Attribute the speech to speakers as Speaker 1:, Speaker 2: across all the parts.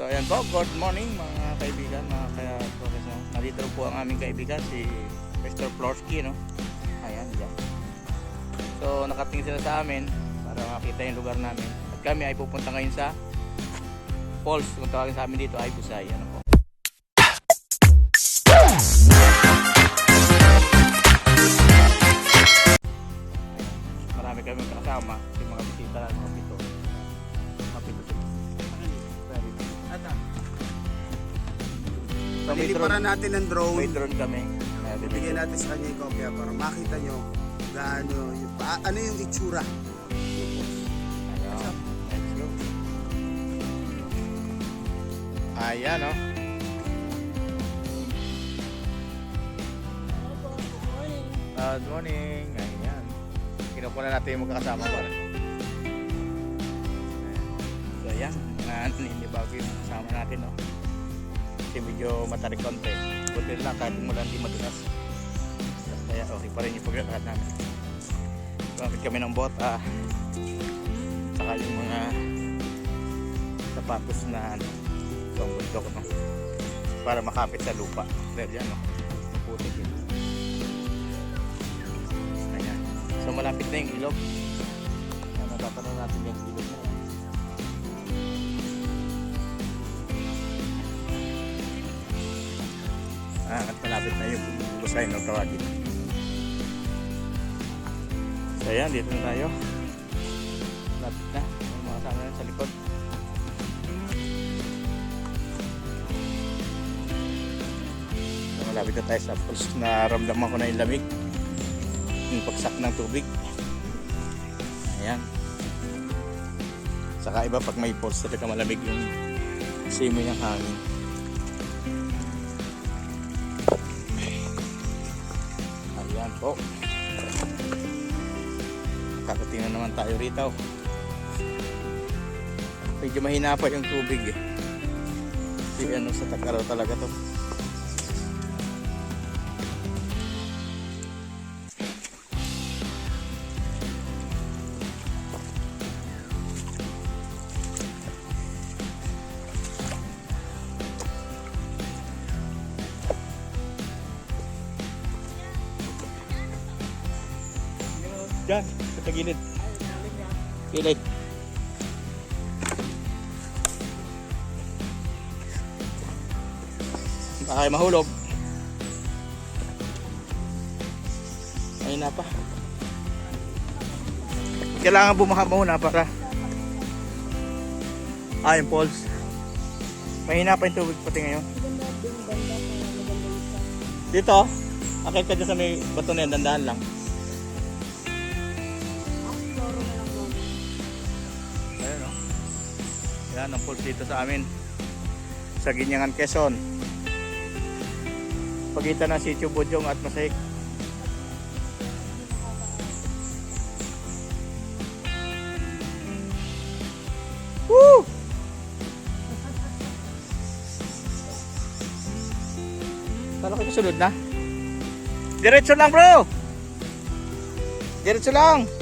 Speaker 1: So ayan po, good morning mga kaibigan, mga kaya professor. Nandito po ang aming kaibigan si Mr. Florsky, no? Ayan, dyan. So nakatingin sila sa amin para makita yung lugar namin. At kami ay pupunta ngayon sa Falls, kung tawagin sa amin dito ay Busay. Ano po. Marami kami kasama, yung mga bisita mga pito. So, may drone,
Speaker 2: natin ng
Speaker 1: may
Speaker 2: drone.
Speaker 1: drone kami. Ayan,
Speaker 2: Bibigyan natin sa kanya yung kopya para makita nyo gaano, yung, pa- ano yung itsura.
Speaker 1: Ayan. Let's go. Ayan, oh. Good morning. Ayan. Kinukuha na natin yung magkakasama pa rin. So, ayan. Mga hindi bago yung kasama natin, oh. Kasi medyo matarik konti. Buti lang kahit umulan di madulas. Kaya okay pa rin yung pagkakahat namin. Gamit kami ng bot, ah. Saka yung mga sapatos na ano, itong bundok, no? Para makapit sa lupa. Dahil yan, no? Putik yun. Ayan. So malapit na yung ilog. Ayan, natatanong natin yung ilog busay ng tawagin. So ayan, dito na tayo. Malapit na. Yung mga na sa likod. So, malapit na tayo sa pulse. Naramdaman ko na yung lamig. Yung pagsak ng tubig. Ayan. Saka iba pag may pulse talaga malamig yung simoy ng hangin. Po. Kakating na naman tayo rito. Medyo mahina pa yung tubig eh. Kasi ano sa Takaraw talaga to. Baka kayo mahulog. Ayun na pa. Kailangan bumaha muna para Ah, yung falls. Mahina pa yung tubig pati ngayon. Dito, akit ka dyan sa may bato na yan, dandahan lang. Ayan o. Yan ang falls dito sa amin. Sa Ginyangan, Quezon. Pagitan ng Sitio Budyong at Masahik. Woo! Kala ko sunod na. Diretso lang bro! Diretso lang!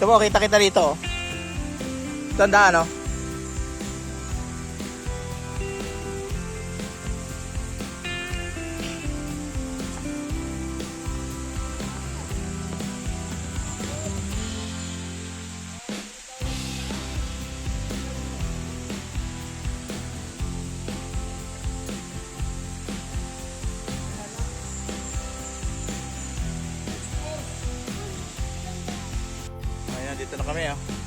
Speaker 1: Ito po, kita kita dito. oh. Tandaan, no? Dito na kami, oh.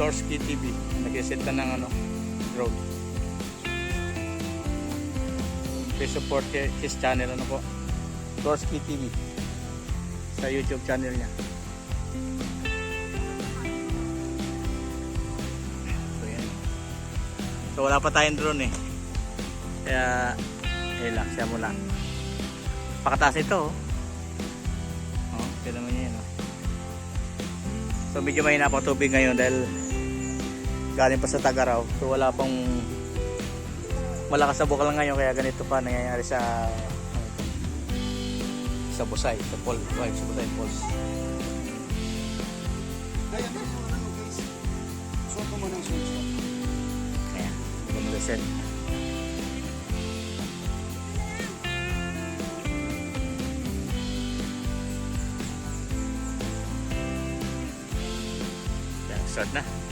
Speaker 1: Florsky TV, nag-set na ng ano, drone. Please support hi- his channel, ano po? Florsky TV. Sa YouTube channel niya. So, yan. So, wala pa tayong drone eh. Kaya, eh lang, siya muna. Pakataas ito, oh. Oh, tignan niya yan, oh. So medyo may pa tubig ngayon dahil galing pa sa Tagaraw. So wala pang malakas sa bukal ngayon kaya ganito pa nangyayari sa ano sa Busay, sa Pol, right, sa Busay Falls.
Speaker 2: Kaya ano. Suot.
Speaker 1: Ayan, hindi ko mag-send. Ayan, start na.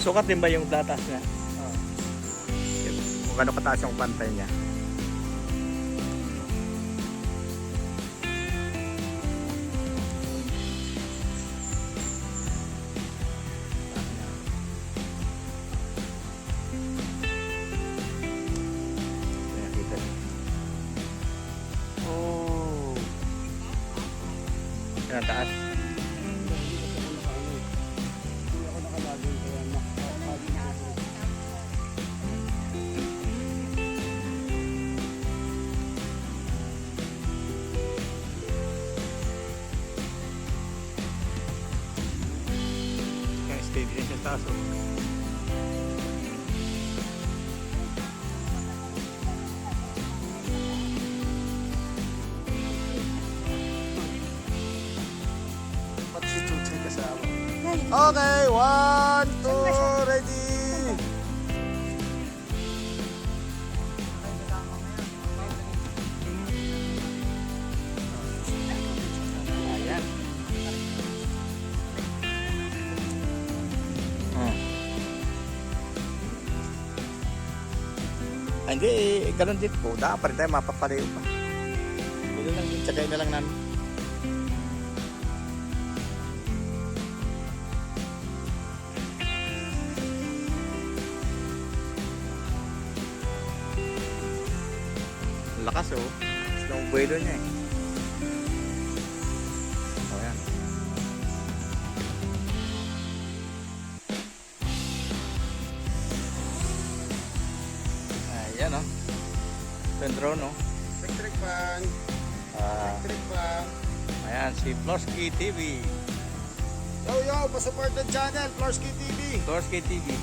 Speaker 1: Sukat din ba yung datas niya?
Speaker 2: Ah.
Speaker 1: Kung gaano kataas yung pantay niya. casos.
Speaker 2: Hindi,
Speaker 1: eh, ganun din po. Dapat pa rin tayo mapapalayo pa. Hindi lang din, tsagay na lang namin. Lakas oh. Slow buwelo niya eh. Si Flosky TV.
Speaker 2: Yo, yo, pasupport ng channel, Florsky TV.
Speaker 1: Flosky TV.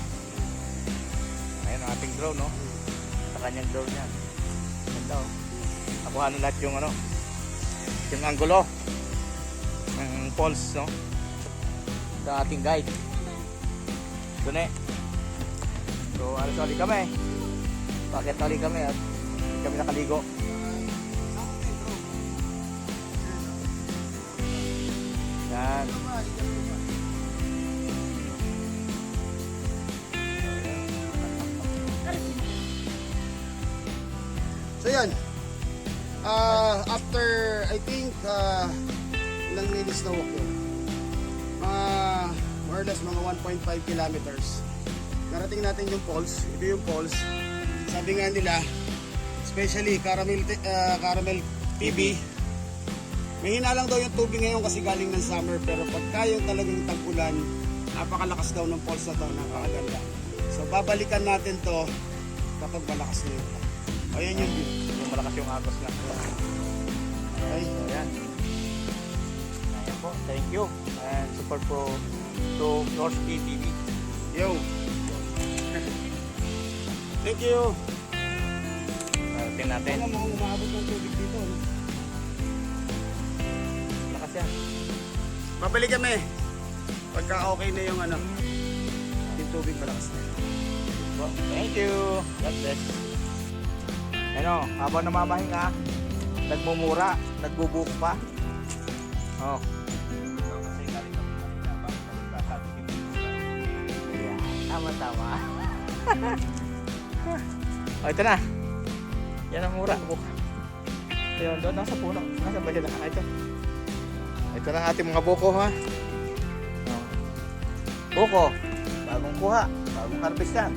Speaker 1: Ayan ang ating drone oh. Sa kanyang drone yan. Ganda oh. Nakuha na lahat yung ano. Yung angulo. Ng pulse no. Sa ating guide. Doon eh. So, alas ulit kami. Bakit ulit kami at hindi kami nakaligo. Yan.
Speaker 2: So yan. Ah, after I think uh, ilang minutes na walk yun. mga more or less mga 1.5 kilometers. Narating natin yung falls. Ito yung falls. Sabi nga nila, especially caramel, ah, caramel PB, may hina lang daw yung tubig ngayon kasi galing ng summer pero pagka yung talagang tag-ulan, napakalakas daw ng falls na to, napakaganda. So babalikan natin to kapag malakas na yung ulan. Ayan yung view.
Speaker 1: Yung malakas yung agos na.
Speaker 2: Okay?
Speaker 1: So, yan. Ayan po. Thank you. And support po to Florski TV.
Speaker 2: Yo! Thank you!
Speaker 1: Parating natin.
Speaker 2: Ano mo umabot ng tubig dito? No?
Speaker 1: Yan.
Speaker 2: Babalik kami. Pagka okay na yung ano, yung tubig malakas na.
Speaker 1: Po. Thank you. God bless. Ano, habang namamahinga, nagmumura, nagbubuk pa. Oh. Yeah, tama tama. oh, ito na. Yan ang mura. Buk. Ayun, doon nasa puno. Nasa ba sila? Ah, ito. Ito na ating mga buko ha. Oh. Buko. Bagong kuha. Bagong harvest yan.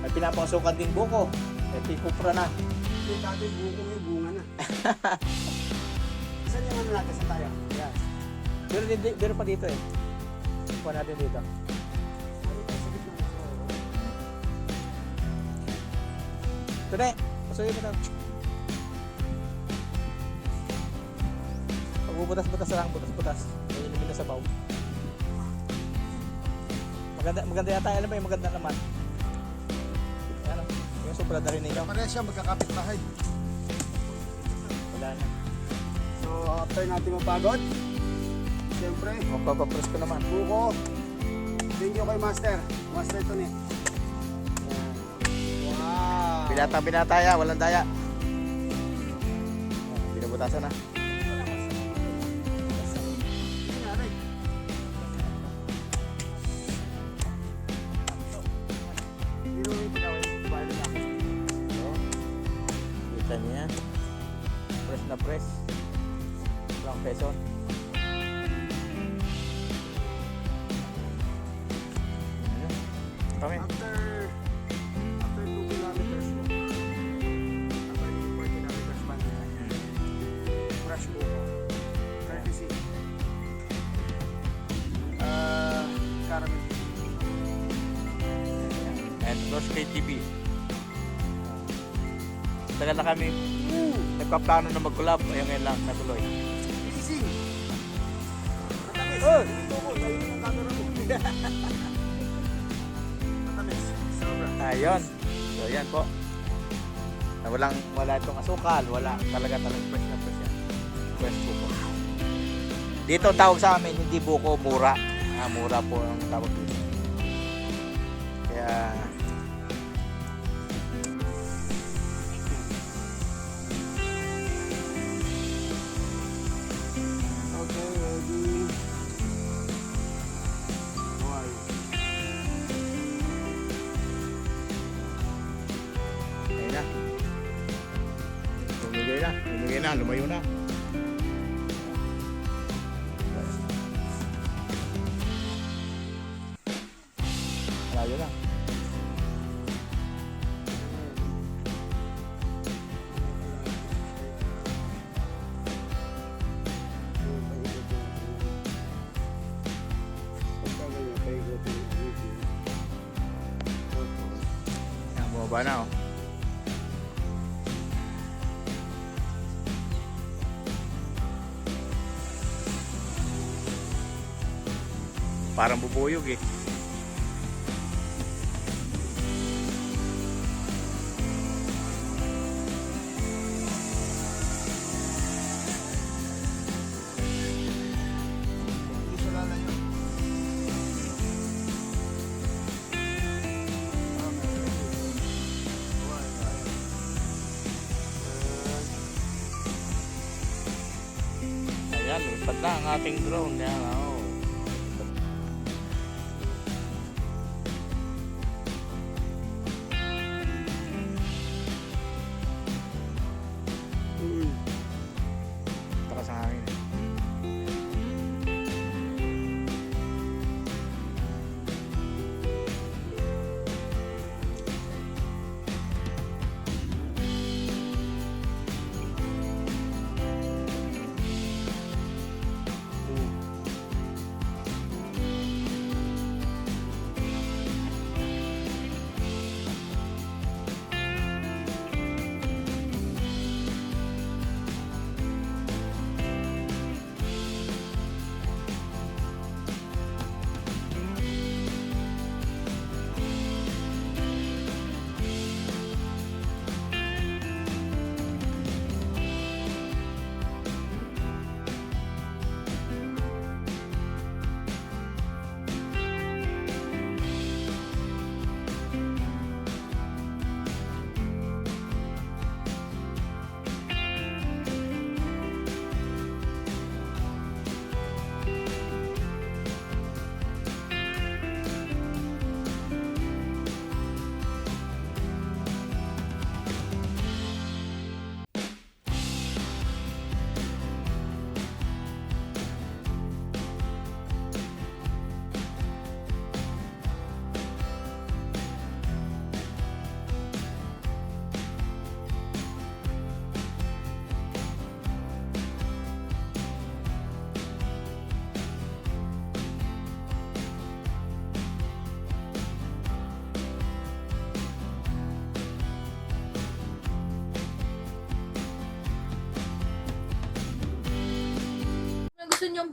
Speaker 1: May pinapasukan din buko. Ito kupra na.
Speaker 2: Yung dati buko may bunga na. Saan yung ano natin sa tayo?
Speaker 1: Yan. Pero, hindi, pero pa dito eh. Kuha natin dito. Ito na eh. Pasuyin mo na. Pag bubutas-butas lang, butas-butas. May inumin na sa baw. Maganda, maganda yata. Alam mo yung maganda naman. Ano? Yung supra na rin ninyo.
Speaker 2: Pareha siya magkakapit bahay.
Speaker 1: Wala na.
Speaker 2: So after natin mapagod, siyempre,
Speaker 1: Magpapapress ko naman.
Speaker 2: buko. Thank you kay Master. Master to ni. Wow!
Speaker 1: Binata binataya, walang daya. Binabutasan na. Los KTV. Tagal na kami nagpaplano na mag-collab. Ayun ngayon lang, natuloy.
Speaker 2: Easy. Matamis.
Speaker 1: Oh!
Speaker 2: Matamis. Sobra.
Speaker 1: Ayun. So, yan po. Na walang, wala itong asukal. Wala. Talaga talagang fresh na fresh yan. Fresh buko. Dito ang tawag sa amin, hindi buko, mura. Ah, mura po ang tawag dito. Kaya,
Speaker 2: Okay, ready. Why?
Speaker 1: ayun na. Lumigay na. Lumigay na. Lumayo na. Malayo na. Yan, bumaba na oh. Parang bubuyog eh. Ating drone. Yan, oh.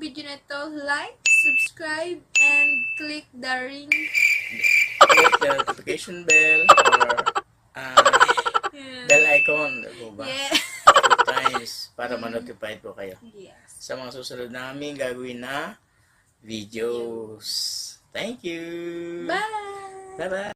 Speaker 3: Video na ito, like, subscribe, and click the ring.
Speaker 1: Click the notification bell or ah,
Speaker 3: Yeah.
Speaker 1: bell icon. Diba ba?
Speaker 3: Yeah.
Speaker 1: Two times para ma-notify po kayo
Speaker 3: Yes.
Speaker 1: sa mga susunod namin gagawin na videos. Thank you!
Speaker 3: Bye!
Speaker 1: Bye-bye!